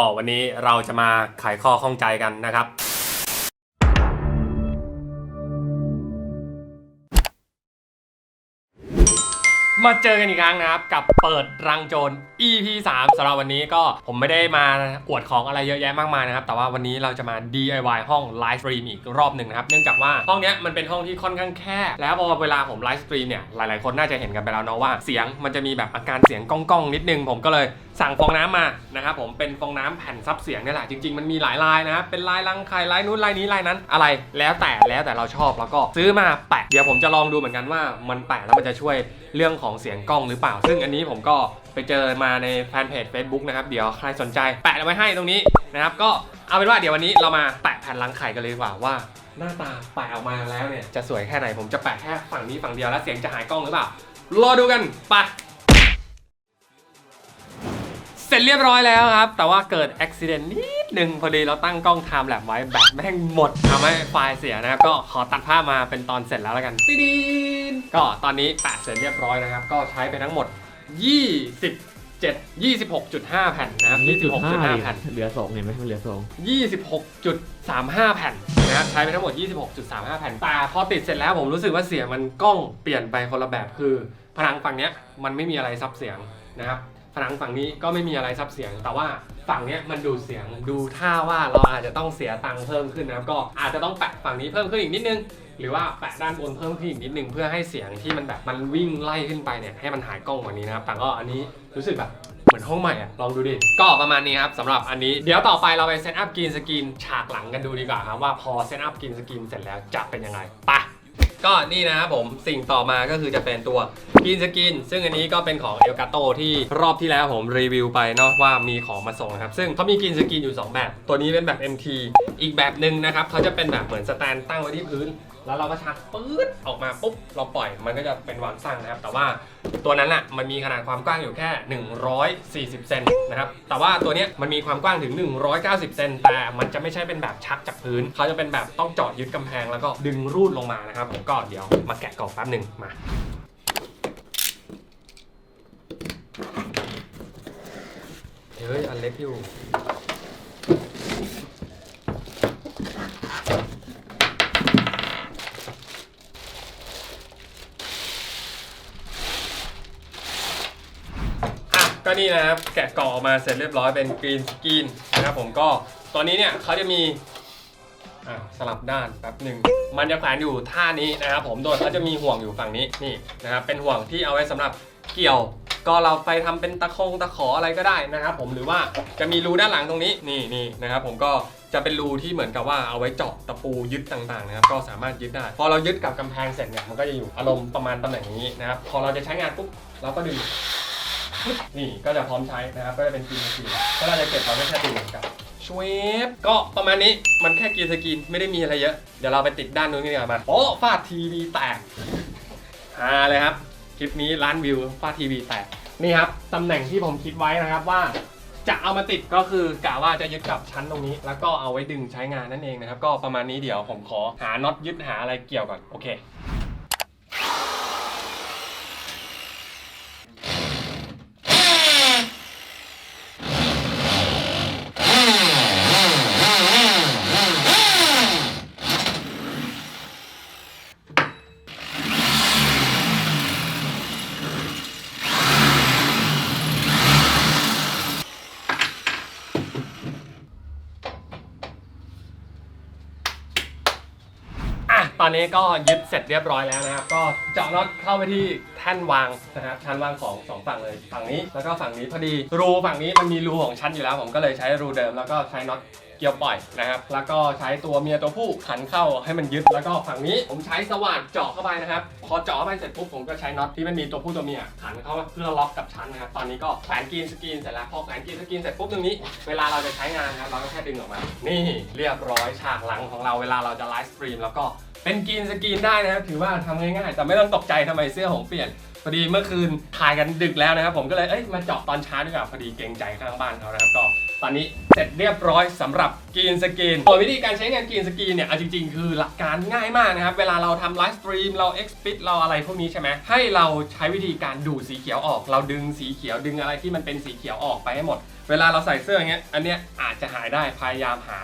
็วันนี้เราจะมาไขข้อข้องใจกันนะครับ มาเจอกันอีกครั้งนะครับกับเปิดรังโจร EP 3สำหรับวันนี้ก็ผมไม่ได้มาอวดของอะไรเยอะแยะมากมายนะครับ แต่ว่าวันนี้เราจะมา DIY ห้องไลฟ์สตรีมอีกรอบหนึ่งนะครับ เนื่องจากว่าห้องเนี้ยมันเป็นห้องที่ค่อนข้างแคบแล้วพอเวลาผมไลฟ์สตรีมเนี่ยหลายๆ คนน่าจะเห็นกันไปแล้วเนาะว่าเสียงมันจะมีแบบอาการเสียงก้องๆนิดนึง ผมก็เลยสั่งฟองน้ำมานะครับผมเป็นฟองน้ำแผ่นซับเสียงนี่แหละจริงๆมันมีหลายลายนะครับเป็นลายรังไข่ลายนู้นลายนี้ลายนั้น อะไรแล้วแต่แล้วแต่เราชอบแล้วก็ซื้อมาแปะเดี๋ยวผมจะลองดูเหมือนกันว่ามันแปะแล้วมันจะช่วย เรื่องของเสียงกล้องหรือเปล่า ซึ่งอันนี้ผมก็ไปเจอมาในแฟนเพจ Facebook นะครับ เดี๋ยวใครสนใจแปะเอาไว้ให้ตรงนี้นะครับ ก็เอาเป็นว่าเดี๋ยววันนี้เรามาแปะแผ่นรังไข่กันเลยดีกว่าว่าหน้าตาแปะออกมาแล้วเนี่ยจะสวยแค่ไหนผมจะแปะแค่ฝั่งนี้ฝั่งเดียวแล้วเสียงจะหายกล้องหรือเปล่ารอดูกันไปเสร็จเรียบร้อยแล้วครับ แต่ว่าเกิดอุบิเหตุนิด นึงพอดีเราตั้งกล้องไทม์แลปไว้แบตแม่งหมดทำให้ไฟล์เสียนะครับ ก็ขอตัดภาพมาเป็นตอนเสร็จแล้วแล้วกันติดีนก็ตอนนี้แปะเสร็จเรียบร้อยนะครับ ก็ใช้ไปทั้งหมด27 26.5 แผ่นนะครับ26.5 แผ่น เหลือสองเห็นไหมมันเหลือสอง26.35 แผ่นนะครับใช้ไปทั้งหมด 26.35 แผ่นแต่พอติดเสร็จแล้วผมรู้สึกว่าเสียงมันกล้องเปลี่ยนไปคนละแบบคือผนังฝั่งเนี้ยมันไม่มีอะไรซับเสียงนะครับ ผนังฝั่งนี้ก็ไม่มีอะไรซับเสียง แต่ว่าฝั่งเนี้ยมันดูดเสียงดูท่าว่าเราอาจจะต้องเสียตังค์เพิ่มขึ้นนะครับก็อาจจะต้องแปะฝั่งนี้เพิ่มขึ้นอีกนิดนึง หรือว่าแปะด้านบนเพิ่มขึ้นอีกนิดนึงเพื่อให้เสียงที่มันแบบมันวิ่งไล่ขึ้นไปเนี่ยให้มันหายกล้องกว่านี้นะครับแต่ก็อันนี้รู้สึกแบบเหมือนห้องใหม่อะลองดูดิ ก็ประมาณนี้ครับสำหรับอันนี้เดี๋ยวต่อไปเราไปเซตอัพกรีนสกรีนฉากหลังกันดูดีกว่าครับว่าพอเซตอัพกรีนสกรีนเสร็จแล้วจะเป็นยังไงไป ก็นี่นะครับผมสิ่งต่อมาก็คือจะเป็นตัวกรีนสกิน ซึ่งอันนี้ก็เป็นของเอลกาโตที่รอบที่แล้วผมรีวิวไปเนาะว่ามีของมาส่งนะครับ ซึ่งเขามีกรีนสกินอยู่ 2 แบบ ตัวนี้เป็นแบบ MT อีกแบบหนึ่งนะครับเขาจะเป็นแบบเหมือนสแตนตั้งไว้ที่พื้น แล้วเราก็ชักปื๊ดออกมาปุ๊บเราปล่อยมันก็จะเป็นวางตั้งนะครับ แต่ว่า ตัวนั้นอะมันมีขนาดความกว้างอยู่แค่ 140 เซนนะครับ แต่ว่าตัวเนี้ยมันมีความกว้างถึง 190 เซนแต่มันจะไม่ใช่เป็นแบบชักจากพื้น เขาจะเป็นแบบต้องเจาะยึดกำแพงแล้วก็ดึงรูดลงมานะครับผมก็เดี๋ยวมาแกะกล่องแป๊บหนึ่งมาเฮ้ยอันเล็กอยู่ ก็นี่นะครับแกะกล่องออกมาเสร็จเรียบร้อยเป็นกรีนสกรีนนะครับผมก็ตัวนี้เนี่ยเขาจะมีอะสลับด้านแป๊บหนึ่งมันจะแขวนอยู่ท่านี้นะครับผมโดยเขาจะมีห่วงอยู่ฝั่งนี้นี่นะครับเป็นห่วงที่เอาไว้สำหรับเกี่ยวก็เราไปทำเป็นตะคงตะขออะไรก็ได้นะครับผมหรือว่าจะมีรูด้านหลังตรงนี้นี่นี่นะครับผมก็จะเป็นรูที่เหมือนกับว่าเอาไว้เจาะตะปูยึดต่างๆนะครับก็สามารถยึดได้พอเรายึดกับกำแพงเสร็จเนี่ยมันก็จะอยู่อารมณ์ประมาณตำแหน่งนี้นะครับพอเราจะใช้งานปุ๊บเราก็ดึง นี่ก็จะพร้อมใช้นะครับ ก็จะเป็นกรีนสกรีนก็เราจะเก็บเราไม่แค่ดึงเหมือนกันชเวฟก็ประมาณนี้มันแค่กรีนสกรีนไม่ได้มีอะไรเยอะ เดี๋ยวเราไปติดด้านนู้นกันดีกว่ามาโอ้ฟาดทีวีแตกฮาเลยครับ คลิปนี้ล้านวิวฟาดทีวีแตกนี่ครับตำแหน่งที่ผมคิดไว้นะครับว่าจะเอามาติดก็คือกะว่าจะยึดกับชั้นตรงนี้ แล้วก็เอาไว้ดึงใช้งานนั่นเองนะครับ ก็ประมาณนี้เดี๋ยวผมขอหาน็อตยึดหาอะไรเกี่ยวก่อนโอเค ตอนนี้ก็ยึดเสร็จเรียบร้อยแล้วนะครับ ก็เจาะน็อตเข้าไปที่แท่นวางนะครับชั้นวางของสองฝั่งเลยฝั่งนี้แล้วก็ฝั่งนี้พอดีรูฝั่งนี้มันมีรูของชั้นอยู่แล้ว ผมก็เลยใช้รูเดิมแล้วก็ใช้น็อต เกี่ยวปล่อยนะครับ แล้วก็ใช้ตัวเมียตัวผู้ขันเข้าให้มันยึด แล้วก็ฝั่งนี้ผมใช้สว่านเจาะเข้าไปนะครับ พอเจาะเข้าไปเสร็จปุ๊บผมก็ใช้น็อตที่มันมีตัวผู้ตัวเมียขันเข้าเพื่อล็อกกับชั้นนะครับ ตอนนี้ก็แขวนกรีนสกรีนเสร็จแล้ว พอแขวนกรีนสกรีนเสร็จปุ๊บตรงนี้ เวลาเราจะใช้งานนะครับ เราก็แค่ดึงออกมา นี่เรียบร้อยฉากหลังของเราเวลาเราจะไลฟ์สตรีมแล้วก็เป็นกรีนสกรีนได้นะครับถือว่าทำง่ายๆแต่ไม่ต้องตกใจทำไมเสื้อผมเปลี่ยนพอดีเมื่อคืนถ่ายกันดึกแล้วนะครับ ผมก็เลยเอ้ยมาเจาะตอนเช้าดีกว่าพอดีเกรงใจข้างบ้านเขานะครับก็ ตอนนี้เสร็จเรียบร้อยสำหรับกรีนสกรีนโดยวิธีการใช้งานกรีนสกรีนเนี่ยเอาจริงๆ คือหลักการง่ายมากนะครับ เวลาเราทำไลฟ์สตรีมเราเอ็กซ์พิเราอะไรพวกนี้ใช่ไหมให้เราใช้วิธีการดูดสีเขียวออก เราดึงสีเขียวดึงอะไรที่มันเป็นสีเขียวออกไปให้หมด เวลาเราใส่เสื้ออย่างเงี้ยอันเนี้ยอาจจะหายได้พยายามหา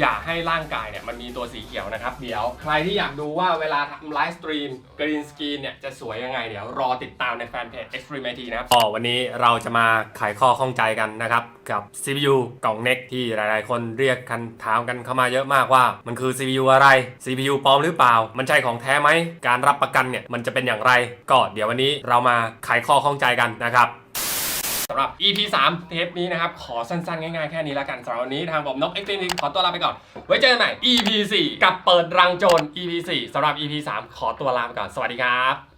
อย่าให้ร่างกายเนี่ยมันมีตัวสีเขียวนะครับเดี๋ยวใครที่อยากดูว่าเวลาทำไลฟ์สตรีมกรีนสกรีนเนี่ยจะสวยยังไงเดี๋ยวรอติดตามในแฟนเพจ Extreme IT นะครับก็วันนี้เราจะมาไขข้อข้องใจกันนะครับกับ CPU กล่อง NEC ที่หลายๆ คนเรียกกันถามกันเข้ามาเยอะมากว่า มันคือ CPU อะไร CPU ปลอมหรือเปล่า มันใช่ของแท้ไหมการรับประกันเนี่ยมันจะเป็นอย่างไร ก็เดี๋ยววันนี้เรามาไขข้อข้องใจกันนะครับ สำหรับ EP 3 เทปนี้นะครับ ขอสั้นๆ ง่ายๆ แค่นี้แล้วกันสำหรับวันนี้ทางผมนกเอ็กซ์ตรีมขอตัวลาไปก่อน ไว้เจอกันใหม่ EP 4 กับเปิดรังโจร EP 4สำหรับ EP 3 ขอตัวลาไปก่อน สวัสดีครับ